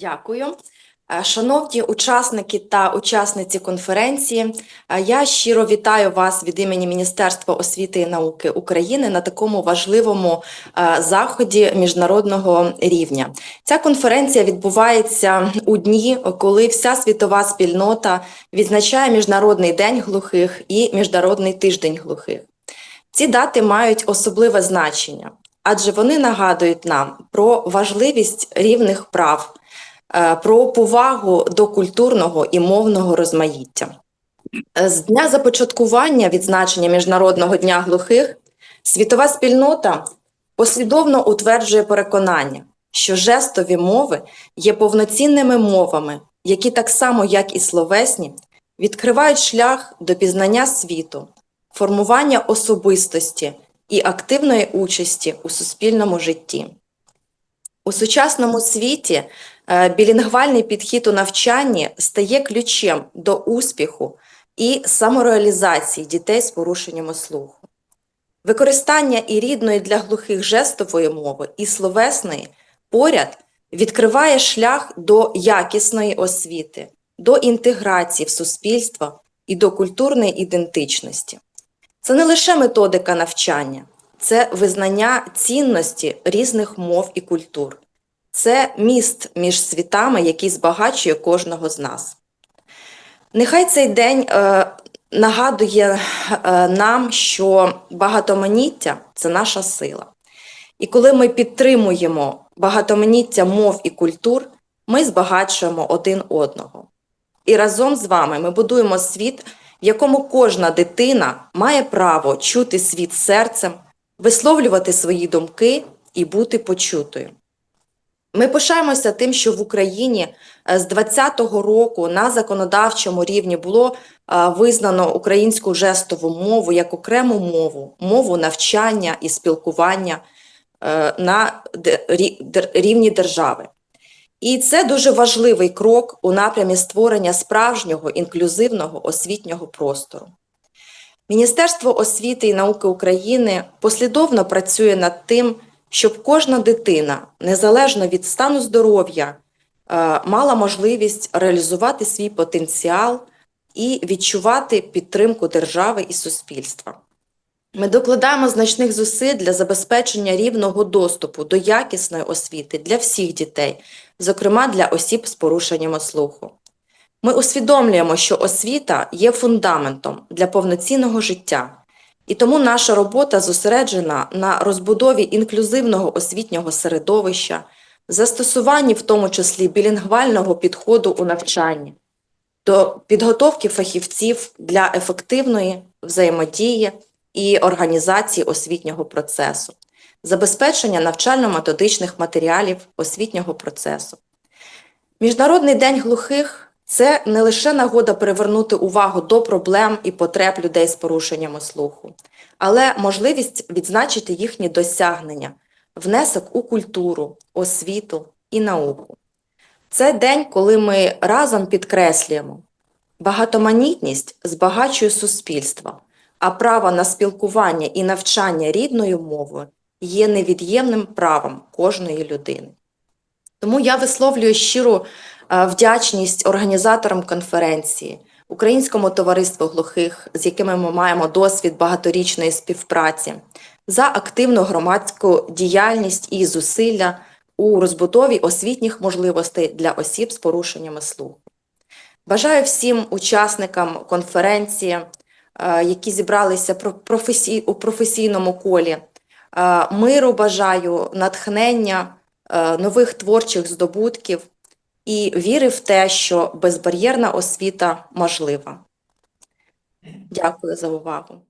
Дякую. Е, Шановні учасники та учасниці конференції, е, я щиро вітаю вас від імені Міністерства освіти і науки України на такому важливому е, заході міжнародного рівня. Ця конференція відбувається у дні, коли вся світова спільнота відзначає Міжнародний день глухих і Міжнародний тиждень глухих. Ці дати мають особливе значення, адже вони нагадують нам про важливість рівних прав про повагу до культурного і мовного розмаїття. Е, З дня започаткування відзначення Міжнародного дня глухих світова спільнота послідовно утверджує переконання, що жестові мови є повноцінними мовами, які так само, як і словесні, відкривають шлях до пізнання світу, формування особистості і активної участі у суспільному житті. У сучасному світі е, білінгвальний підхід у навчанні стає ключем до успіху і самореалізації дітей з порушеннями слуху. Використання і рідної для глухих жестової мови, і словесної поряд відкриває шлях до якісної освіти, до інтеграції в суспільство і до культурної ідентичності. Це не лише методика навчання, це визнання цінності різних мов і культур. Це міст між світами, який збагачує кожного з нас. Нехай цей день е, нагадує е, нам, що багатоманіття це наша сила. І коли ми підтримуємо багатоманіття мов і культур, ми збагачуємо один одного. І разом з вами ми будуємо світ, в якому кожна дитина має право чути світ серцем, висловлювати свої думки і бути почутою. Ми пишаємося тим, що в Україні е, з 2020 року на законодавчому рівні було е, визнано українську жестову мову як окрему мову, мову навчання і спілкування е, на рівні держави. І це дуже важливий крок у напрямі створення справжнього інклюзивного освітнього простору. Міністерство освіти і науки України послідовно працює над тим, щоб кожна дитина, незалежно від стану здоров'я, е, мала можливість реалізувати свій потенціал і відчувати підтримку держави і суспільства. Ми докладаємо значних зусиль для забезпечення рівного доступу до якісної освіти для всіх дітей, зокрема для осіб з порушеннями слуху. Ми усвідомлюємо, що освіта є фундаментом для повноцінного життя, і тому наша робота зосереджена на розбудові інклюзивного освітнього середовища, застосуванні в тому числі білінгвального підходу у навчанні, до підготовки фахівців для ефективної взаємодії і організації освітнього процесу, забезпечення навчально-методичних матеріалів освітнього процесу. Міжнародний день глухих це не лише нагода привернути увагу до проблем і потреб людей з порушеннями слуху, але можливість відзначити їхні досягнення, внесок у культуру, освіту і науку. Це день, коли ми разом підкреслюємо, багатоманітність збагачує суспільство, а право на спілкування і навчання рідною мовою є невід'ємним правом кожної людини. Тому я висловлюю щиру вдячність організаторам конференції, Українському товариству глухих, з якими ми маємо досвід багаторічної співпраці, за активну громадську діяльність і зусилля у розбудові освітніх можливостей для осіб з порушеннями слуху. Бажаю всім учасникам конференції, е, які зібралися у професійному колі, е, миру бажаю, натхнення, е, нових творчих здобутків і віри в те, що безбар'єрна освіта можлива. Дякую за увагу.